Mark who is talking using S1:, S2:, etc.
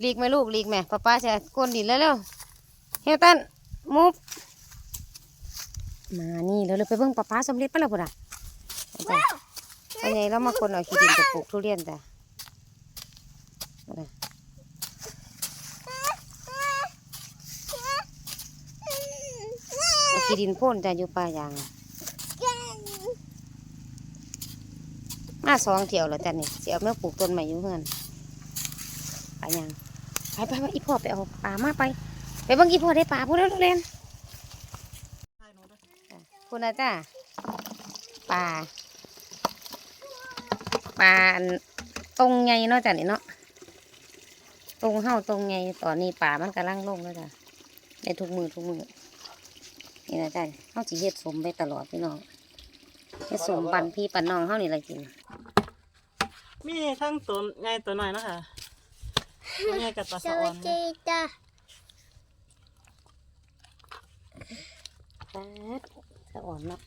S1: หลีกไหมลูกหลีกไหมป้าป้าจะก้นดินแล้วเร็วเฮลตันมุฟมานี่เราเลยไปเบิ่งป้าป้าสำเร็จปะล่ะพุ่นอะเอาไปเอาไงเรามาคนเอาขี้ดินไปปลูกทุเรียนจ้ะเอาขี้ดินพ่นจ้ะอยู่ป่ายางมาสองเที่ยวแล้วจ้ะนี่เสียเอาม่ปลูกต้นใหม่อยู่เพื่อนไปยัง ไปไปไอีพ่อไปเอาปลามาไป ไปเบิ่งอีพ่อได้ปลาพูดแล้วเล่นคุณนะจ้าปลาปลาตรงไงเนาะจ้ะนี่เนาะตรงเฮ้าตรงไงตอนนี้ปลามันกำลังลงแล้วจ้ะในทุกมือทุกมือนี่นะจ้ะเฮาสิเฮ็ดสมไปตลอดพี่น้องเฮ็ดสมปันพี่ปันน้องเฮานี่ละกิน
S2: มีทั้งตัวใหญ่ตัวน้อยนะคะ ตัวใหญ่กับตัวสะอ่อนเนาะ
S1: ป๊าดสะอ่อนเนาะ